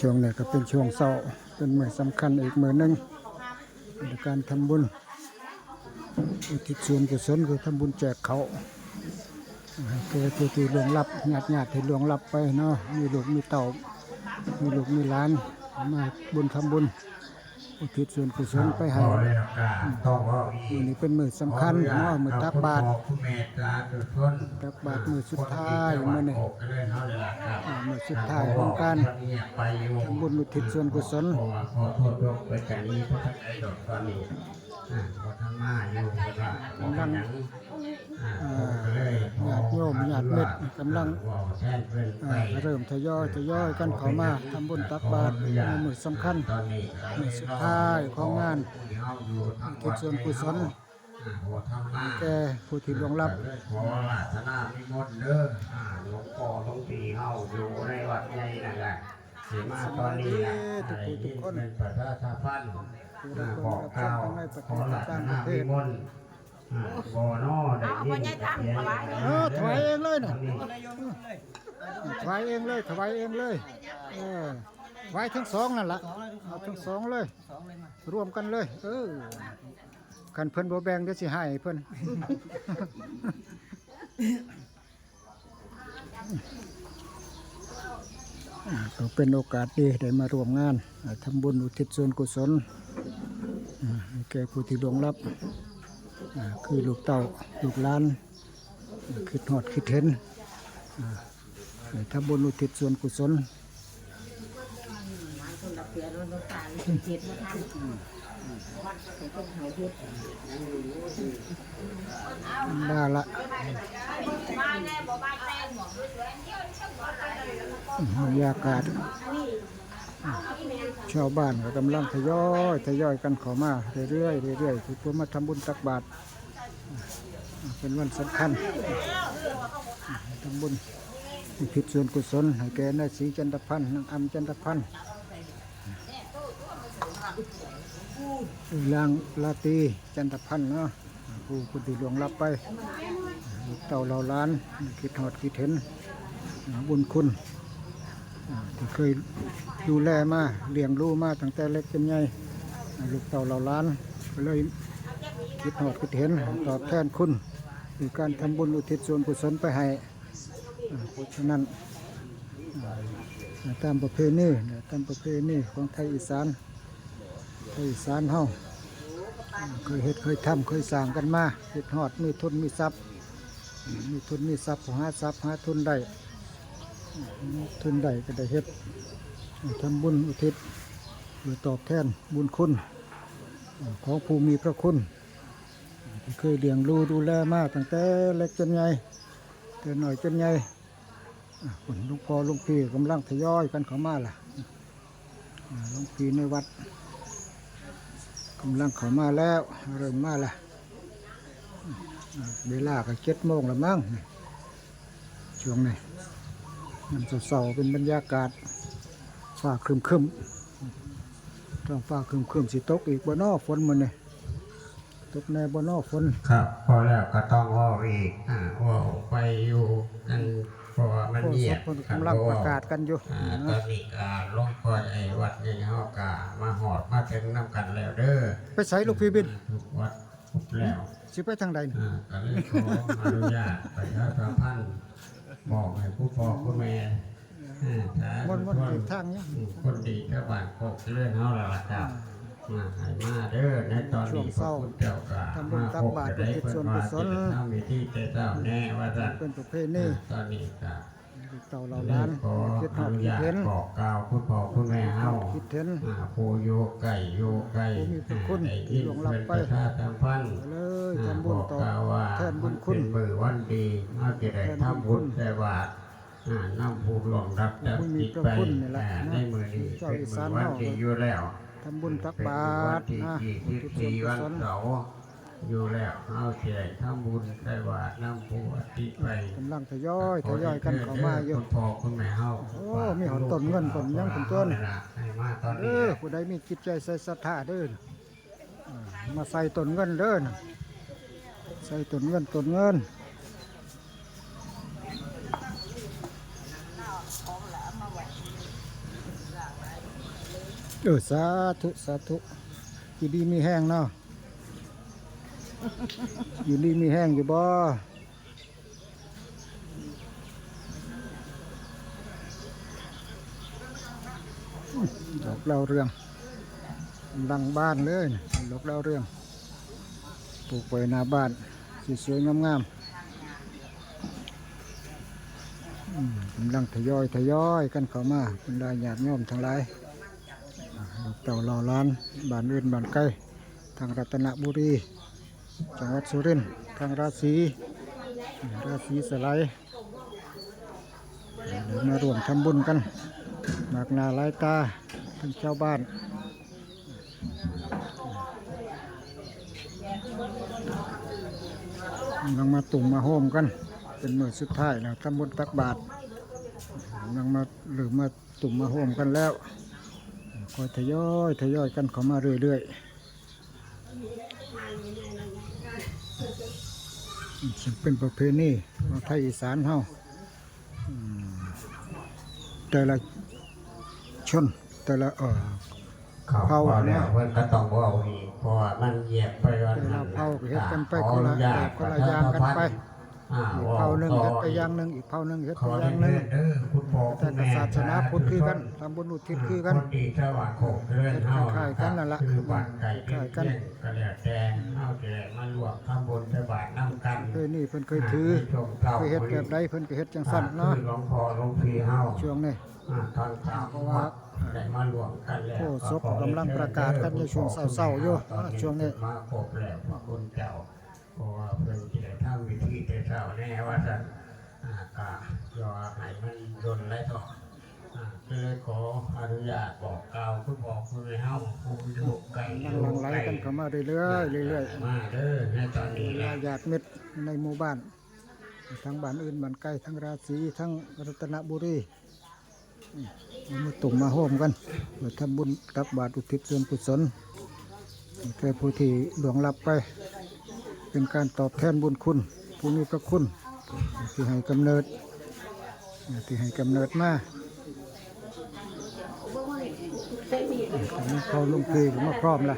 ช่วงนี้ก็เป็นช่วงเศร้าเป็นมือสำคัญอีกมือหนึ่งในการทำบุญอุทิศส่วนกุศลคือทำบุญแจกเขาเจอผู้ที่ลวงลับญาติญาติที่ลวงลับไปเนาะมีลูกมีเต่ามีลูกมีล้านมาบุญทำบุญ อุทิศส่วนกุศลไปให้ขอได้รับการต้องว่าอีมือนี้เป็นมือสำคัญเนาะมือตักบาตรผู้เมตตาตุทนตักบาตรมือสุดท้ายมื้อนี้ก็เลยเท่าเลยล่ะครับอ่ามือสุดท้ายของการไปอยู่ทำบุญอุทิศส่วนกุศลขอขอโทษยกไปจากนี้เพราะท่านไอ้ดอกตอนนี้อ่าพอท่านมาอยู่ก็ว่าบอกอย่างนั้นอ่าผ มก็เลยญาติโยมญาติมิตรกำลังบอกแทนเพื่อนไปอ่าเริ่มทยอยทยอยกันเข้ามาทำบุญตักบาตรในมือสำคัญตอนนี้ก็มื้อสุดท้ายของงานผู้ที่เฮาอยู่ทางอุทิศส่วนกุศลอ่าหัวทำมาแก่ผู้ที่ล่วงลับขอราธนามิมนต์เด้ออ่าหลวงพ่อหลวงพี่เฮาอยู่ในวัดใหญ่นั่นแหละสิมาตอนนี้นะทุกผู้ทุกคนเป็นประชาชาพันธ์อ่าบอกกล่าวขอราธนามิมนต์อ่า บ่นอได้ยินเสียงเออถวายเองเลยนะถวายเองเลยถวายเองเลยเออถวายทั้งสองนั่นละเอาทั้งสองเลยรวมกันเลย เออกันเพิ่นบ่แบ่งเดี๋ยวสิให้เพิ่นอ่าก็เป็นโอกาสดีได้มาร่วมงานอ่าทำบุญอุทิศส่วนกุศลอ่าให้แก่ผู้ที่ล่วงลับอ่า คือลูกเต้าลูกหลานคิดฮอดคิดเห็นอ่าให้ทำบุญอุทิศส่วนกุศลคนละเพื่อนมันต้องการเห็ดมาทำวัดเขาต้องหาเห็ดได้ละบรรยากาศ ชาวบ้านก็กำลังทยอยทยอยกันข้ามาเรื่อยๆเรื่อยๆเพื่อมาทำบุญตักบาตรเป็นวันสำคัญทำบุญอุทิศส่วนกุศลให้แก่นายศรีจันทพันธ์นางอำจันทพันธ์ลางลาตีจันทพันธ์เนาะผู้ผู้ที่ล่วงลับไปเต่าเหล่าล้านคิดหอดคิดเห็นบุญคุณ ที่เคยดูแลมาเลี้ยงลูกมาตั้งแต่เล็กเป็นใหญ่ลูกเต่าเหล่าล้านก็เลยคิดหอดคิดเห็นตอบแทนคุณในการทำบุญอุทิศส่วนกุศลไปให้เพราะฉะนั้นตามประเพณีตามประเพณีของไทยอีสานไทยอีสานเฮาเคยเฮ็ดเคยทำเคยสร้างกันมาเฮ็ดหอดมีทุนมีทรัพย์มีทุนมีทรัพย์หาทรัพย์หาทุนได้ ทุนได้ก็ได้เฮ็ดทำบุญอุทิศเพื่อตอบแทนบุญคุณ ของผู้มีพระคุณที่เคยเลี้ยงดูดูแลมาตั้งแต่เล็กจนใหญ่แต่หน่อยจนใหญ่คนลุงพ่อลุงพี่กำลังทยอยกันเข้ามาล่ะลุงพี่ในวัดกำลังเข้ามาแล้วเริ่มมาและอ่าเวลาก็เจ็ดโมงแล้วมั้งช่วงนี้ มันเศร้าๆเป็นบรรยากาศฟ้าครึมครึมๆท้องฟ้าครึมครึมๆสิตกอีกบ่นอฝนมันนี่ตกแน่บ่นอฝนครับพอแล้วก็ต้องว่าอีกอ่าว่าไปอยู่กันเพราะว่ามันโอ้เงียสบคนกำลังประกาศกันอยู่อ่าตอนนี้ก็ลงคอยไอ้วัดนี่เฮากะมาหอดมาถึงน้ำกันแล้วเด้อไปใส่ลูกพี่บินทุกวัดทุกแล้วสิไปทางใดนี่อ่าก็เลยขออนุญาตไปพระประพันธ์ บอกให้ผู้พ่อผู้แม่อ่าสาธุมันมันเกิดทางเนี้ยอืมคนดีเจ้าบ้านโคกเรื่องเฮาและล่ะครับมาให้มาเด้อในตอนนี้พระพุทธเจ้าก็ทำบุญตักบาตรอุทิศส่วนกุศลทำมีที่แต่เจ้าแน่ว่าจะเป็นประเพณีตอนนี้ก็ลูก เต่าเราล้านขอคิดหออดนุคิดญาตเห็นบอกกล่าวคุณพ่อคุณแม่เฮาคิดเห็นอ่าผู้โยไก่โยไก่ผู้มีพระคุณไอ้ที่ที่ล่วงลับเป็นไปประชาสัมพันธ์เลยทำบุญต่อบอกกล่าวว่าแทนบุญคุณมันเป็นมือวันดีมาจะได้ทำบุญแต่ว่าอ่าน้ำผู้หลวงรับจับผู้มีจิตพระไปคุณนี่แหละอ่านะในมือนี้เจ้าเป็นอีมืสาอนวันเฮาดีอยู่แล้วทำบุญตักบาตรเป็นนะวันที่อุที่ทิศส่วนสี่กุวันศลเสาร์ อยู่แล้วเอาเสียทำบุญแต่ว่าน้ำผู้อธิไปกำลังทยอยทยอยกันเข้ามาอยู่คุณพ่อคุณแม่เฮาโอ้มีหอดต้นเงินต้นหยังต้นต้นให้มาตอนเอนี้อผู้ใดมีจิตใจใส่ศรัทธาเด้ออ่ามาใส่ต้นเงินเด้อนะใส่ต้นเงินต้นเงินเออสาธุสาธุอยู่ดีมีแห้งเนาะ อยู่ดีมีแห้งอยู่บ่ดอกเล่าเรื่องดังบ้านเลยดอกเล่าเรื่อง ปลูกไว้หน้าบ้านสวยๆงามๆกำลังทยอยทยอยกันเข้ามาบรรดาญาติโยมทั้งหลายลูกเต่าเหล่าล้านบ้านอื่นบ้านใกล้ทางรัตนบุรี จังหวัดสุรินทร์ทางราศีราศีสไลด์เดี๋ยวมาร่วมทำบุญกันมากนาหลายตาทั้งชาวบ้านกำลังมาตุ่มมาโฮมกัน เป็นมือสุดท้ายแล้วทำบุญตักบาตรกำลังมาหรือมาตุ่มมาโฮมกันแล้วคอยทยอยทยอยกันเข้ามาเรื่อยๆ ซึ่งเป็นประเพณีของไทยอีสานเฮาอืมแต่ละชนแต่ละเอ่อเขาเผาพอเนี่แล้ยวเพิ่นก็ต้องเอาอีกเพราะว่ามันเหยียบไปวันแต่นั้ละนเผาก็เฮ็ดกันไปขอคนละอญาตคนละอย่างกันไป อ่าอีกว่าเผาหนึ่งต่เฮ็ดไปกอย่างหนึ่งอีกเผาหนึ่งเฮ็ดขไปออเรีย่ายงหนึ่งนเด้อคุณพ่อแต่คุณก็แม่ศาสนาพุทธคือกันทำบุญอุทิศคือกัน คนดีสว่างโคกเรือนเฮาคล้ายๆกันนั่นล่ะคือบ้านไก่คล้ายๆกันเลี้ยงก็แล้วแต่เฮาจะได้มารวมทำบุญใส่บาตรนํกันเคยนี่เพิ่นเคยถือเคยเฮ็ดแบบใดเพิ่นก็เฮ็ดจังซั่นเนาะคือหลวงพ่อหลวงพี่เฮา ช่วงนี้ อ่าตอนเช้าเพราะว่าได้มารวมกันแล้วโอ้ศพกำลังประกาศกันในช่วงเศร้าๆอยู่ตอนนี้ช่วงนี้ มาครบแล้วพระคุณเจ้า เพราะว่าเพิ่นจะได้ทำวิธีแต่เช้าแน่ว่าซั่นอ่ากะรอให้มันยนต์ไรต่ออ่าก็เลยขออนุญาตบอกกล่าวคือบอกคือเฮาผู้อยู่ไกลนั่งหลังไหลกันเข้ามาเรื่อยๆเรื่อยมาเด้อในตอนนี้ๆแหละญาติมิตรในหมู่บ้าน ทั้งบ้านอื่นบ้านใกล้ทั้งราศีทั้งรัตนบุรีอืมมาตุ่มมาโฮมกันเพื่อทำบุญตักบาตรอุทิศส่วนกุศลแก่ผู้ที่หลวงลับไป เป็นการตอบแทนบุญคุณผู้มีพระคุณที่ให้กำเนิดที่ให้กำเนิดมาตอนนี้พอลงพีก็มาพร้อมละ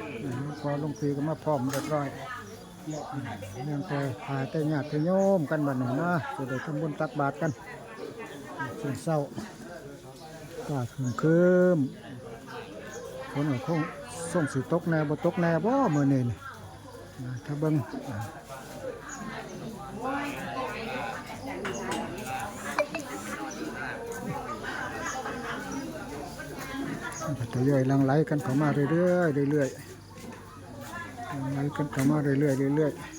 พอลงพีก็มาพร้อมเรียบร้อยเนื่องไปพาแต่ญาติโยมกันบัดนี้นะจะได้ทำบุญตักบาตรกันช่วงเศร้าก็คืมคืมคนก็คงส่งสิตกแน่บ่ตกแน่บ่เมื้อนี้นี่ ถ้าเบิ้งทยอยลังไหลกันเข้ามาเรื่อยๆเรื่อยๆลังไหลกันเข้ามาเรื่อยๆเรื่อยๆ